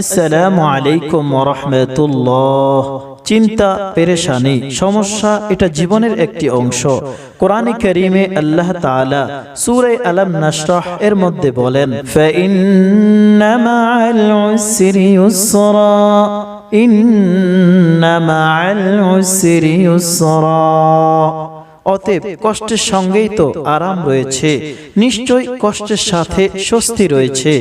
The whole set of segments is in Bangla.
আসসালামু আলাইকুম রহমতুল্লাহ চিন্তা, পেরেশানি, সমস্যা, এটা জীবনের একটি অংশ। কোরআনে করিমে আল্লাহ তাআলা সূরা আলাম নাশরাহ এর মধ্যে বলেন ফাইন্না মাআল উসরি ইউসরা ইন্না মাআল উসরি ইউসরা অতএব কষ্টের সঙ্গেই তো আরাম রয়েছে। নিশ্চয় কষ্টের সাথে স্বস্তি রয়েছে।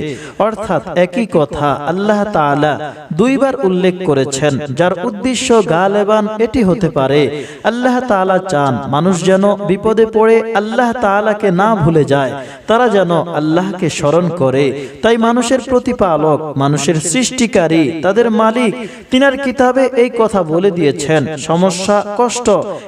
অর্থাৎ একই কথা আল্লাহ তাআলা দুইবার উল্লেখ করেছেন, যার উদ্দেশ্য গালেবান এটি হতে পারে। আল্লাহ তাআলা চান মানুষ যেন বিপদে পড়ে আল্লাহ তাআলাকে না ভুলে যায়, তারা যেন আল্লাহকে স্মরণ করে। তাই মানুষের প্রতিপালক, মানুষের সৃষ্টিকারী, তাদের মালিক, তিনার কিতাবে এই কথা বলে দিয়েছেন, সমস্যা, কষ্ট,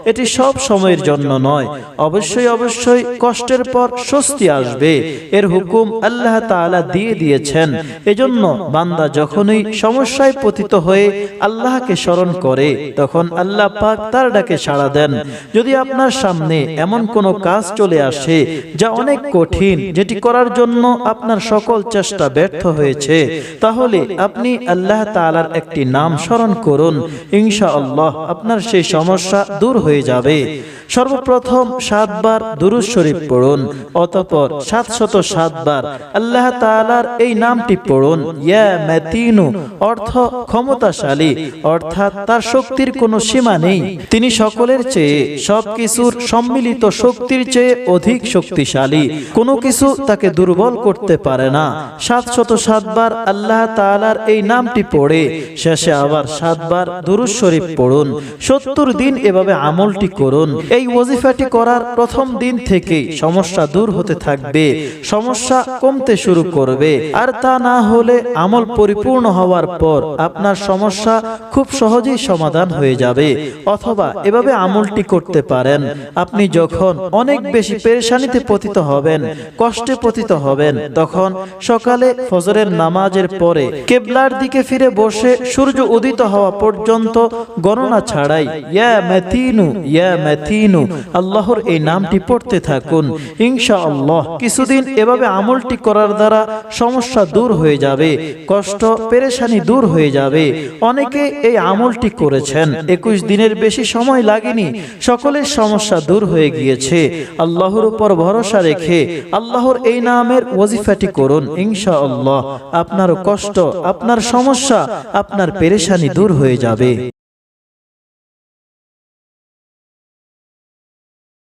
এটি সব সময়ের জন্য নয়। অবশ্যই অবশ্যই কষ্টের পর স্বস্তি আসবে। এর হুকুম আল্লাহ তাআলা দিয়ে দিয়েছেন। এজন্য বান্দা যখনই সমস্যায় পতিত হয়ে আল্লাহকে স্মরণ করে, তখন আল্লাহ পাক তার ডাকে সাড়া দেন। যদি আপনার সামনে এমন কোনো কাজ চলে আসে যা অনেক কঠিন, যেটি করার জন্য আপনার সকল চেষ্টা ব্যর্থ হয়েছে, তাহলে আপনি আল্লাহ তাআলার একটি নাম স্মরণ করুন। ইনশাআল্লাহ আপনার সেই সমস্যা দূর হয়ে যাবে। সর্বপ্রথম সাতবার দুরুজ শরীফ পড়ুন, অতঃপর সাতশত সাতবার আল্লাহ তাআলার এই নামটি পড়ুন, ইয়া মাতিনু, অর্থ ক্ষমতাশালী, অর্থাৎ তার শক্তির কোনো সীমা নেই। তিনি সকলের চেয়ে সবকিছুর সম্মিলিত শক্তির চেয়ে অধিক শক্তিশালী, কোনো কিছু তাকে দুর্বল করতে পারে না। সাতশত সাতবার আল্লাহ তাআলার এই নামটি পড়ে, শেষে আবার সাতবার দুরুজ শরীফ পড়ুন, সত্তর দিন এভাবে আমলটি করুন। এই ওজিফাটি করার প্রথম দিন থেকেই সমস্যা দূর হতে থাকবে সমস্যা কমতে শুরু করবে। আর তা না হলে আমল পরিপূর্ণ হওয়ার পর আপনার সমস্যা খুব সহজেই সমাধান হয়ে যাবে। অথবা এভাবে আমলটি করতে পারেন। আপনি যখন অনেক বেশি পেরেশানিতে পতিত হবেন কষ্টে পতিত হবেন তখন সকালে ফজরের নামাজের পরে কেবলার দিকে ফিরে বসে সূর্য উদিত হওয়া পর্যন্ত গণনা ছাড়াই ইয়া ম্যাথিনু ইয়া ম্যাথিনু আল্লাহর এই নামটি পড়তে থাকুন। ইনশা আল্লাহ কিছুদিন এভাবে আমলটি করার দ্বারা সমস্যা দূর হয়ে যাবে, কষ্ট, পেরেশানি দূর হয়ে যাবে। অনেকে এই আমলটি করেছেন, একুশ দিনের বেশি সময় লাগেনি, সকলের সমস্যা দূর হয়ে গিয়েছে। আল্লাহর উপর ভরসা রেখে আল্লাহর এই নামের ওজিফাটি করুন ইনশা আল্লাহ আপনার কষ্ট, আপনার সমস্যা, আপনার পেরেশানি দূর হয়ে যাবে।